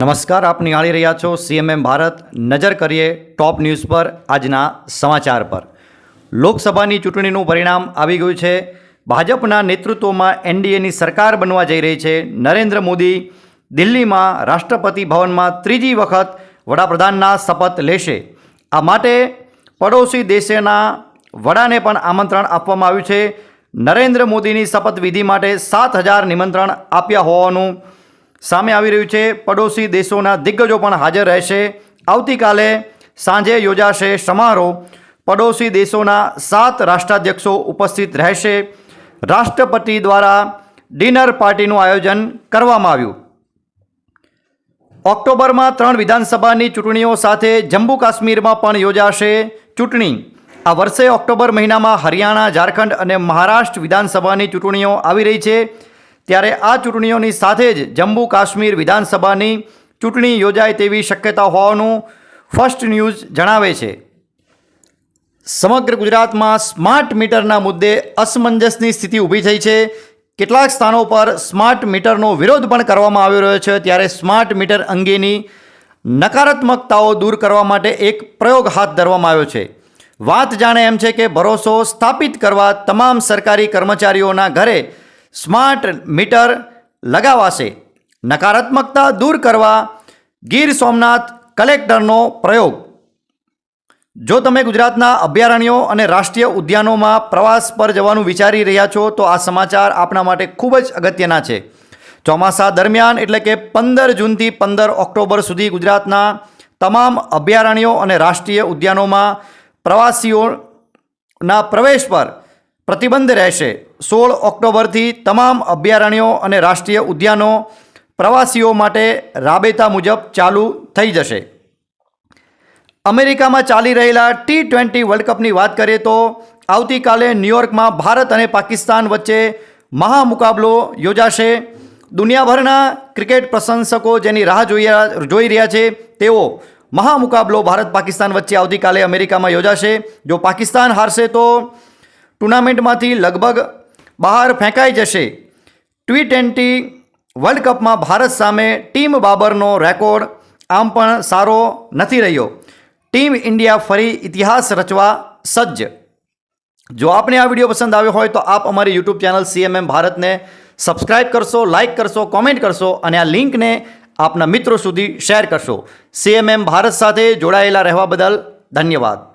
નમસ્કાર, આપ નિહાળી રહ્યા છો સીએમએમ ભારત. નજર કરીએ ટોપ ન્યૂઝ પર આજના સમાચાર પર. લોકસભાની ચૂંટણીનું પરિણામ આવી ગયું છે. ભાજપના નેતૃત્વમાં એનડીએની સરકાર બનવા જઈ રહી છે. નરેન્દ્ર મોદી દિલ્હીમાં રાષ્ટ્રપતિ ભવનમાં ત્રીજી વખત વડાપ્રધાનના શપથ લેશે. આ માટે પડોશી દેશના વડાને પણ આમંત્રણ આપવામાં આવ્યું છે. નરેન્દ્ર મોદીની શપથવિધિ માટે સાત હજાર નિમંત્રણ આપ્યા હોવાનું સામે આવી રહ્યું છે. પડોશી દેશોના દિગ્ગજો પણ હાજર રહેશે. આવતીકાલે સાંજે યોજાશે સમારોહ. પડોશી દેશોના સાત રાષ્ટ્રાધ્યક્ષો ઉપસ્થિત રહેશે. રાષ્ટ્રપતિ દ્વારા ડિનર પાર્ટીનું આયોજન કરવામાં આવ્યું. ઓક્ટોબરમાં ત્રણ વિધાનસભાની ચૂંટણીઓ સાથે જમ્મુ કાશ્મીરમાં પણ યોજાશે ચૂંટણી. આ વર્ષે ઓક્ટોબર મહિનામાં હરિયાણા, ઝારખંડ અને મહારાષ્ટ્ર વિધાનસભાની ચૂંટણીઓ આવી રહી છે. ત્યારે આ ચૂંટણીઓની સાથે જ જમ્મુ કાશ્મીર વિધાનસભાની ચૂંટણી યોજાય તેવી શક્યતા હોવાનું ફર્સ્ટ ન્યૂઝ જણાવે છે. સમગ્ર ગુજરાતમાં સ્માર્ટ મીટરના મુદ્દે અસમંજસની સ્થિતિ ઊભી થઈ છે. કેટલાક સ્થાનો પર સ્માર્ટ મીટરનો વિરોધ પણ કરવામાં આવી રહ્યો છે. ત્યારે સ્માર્ટ મીટર અંગેની નકારાત્મકતાઓ દૂર કરવા માટે એક પ્રયોગ હાથ ધરવામાં આવ્યો છે. વાત જાણે એમ છે કે ભરોસો સ્થાપિત કરવા તમામ સરકારી કર્મચારીઓના ઘરે સ્માર્ટ મીટર લગાવાશે. નકારાત્મકતા દૂર કરવા ગીર સોમનાથ કલેક્ટરનો પ્રયોગ. જો તમે ગુજરાતના અભયારણ્યો અને રાષ્ટ્રીય ઉદ્યાનોમાં પ્રવાસ પર જવાનું વિચારી રહ્યા છો, તો આ સમાચાર આપણા માટે ખૂબ જ અગત્યના છે. ચોમાસા દરમિયાન એટલે કે પંદર જૂનથી પંદર ઓક્ટોબર સુધી ગુજરાતના તમામ અભયારણ્યો અને રાષ્ટ્રીય ઉદ્યાનોમાં પ્રવાસીઓના પ્રવેશ પર પ્રતિબંધ રહેશે. સોળ ઓક્ટોબરથી તમામ અભયારણ્યો અને રાષ્ટ્રીય ઉદ્યાનો પ્રવાસીઓ માટે રાબેતા મુજબ ચાલુ થઈ જશે. અમેરિકામાં ચાલી રહેલા ટી ટ્વેન્ટી વર્લ્ડ કપની વાત કરીએ તો આવતીકાલે ન્યૂયોર્કમાં ભારત અને પાકિસ્તાન વચ્ચે મહામુકાબલો યોજાશે. દુનિયાભરના ક્રિકેટ પ્રશંસકો જેની રાહ જોઈ જોઈ રહ્યા છે, તેઓ મહામુકાબલો ભારત પાકિસ્તાન વચ્ચે આવતીકાલે અમેરિકામાં યોજાશે. જો પાકિસ્તાન હારશે તો ટુર્નામેન્ટમાંથી લગભગ બહાર ફેંકાઈ જશે. ટી ટ્વેન્ટી વર્લ્ડ કપમાં ભારત સામે ટીમ બાબરનો રેકોર્ડ આમ પણ સારો નથી રહ્યો. ટીમ ઇન્ડિયા ફરી ઇતિહાસ રચવા સજ્જ. જો આપને આ વીડિયો પસંદ આવ્યો હોય તો આપ અમારી યુટ્યુબ ચેનલ સીએમએમ ભારતને સબસ્ક્રાઇબ કરશો, લાઇક કરશો, કોમેન્ટ કરશો અને આ લિંકને આપના મિત્રો સુધી શેર કરશો. સીએમએમ ભારત સાથે જોડાયેલા રહેવા બદલ ધન્યવાદ.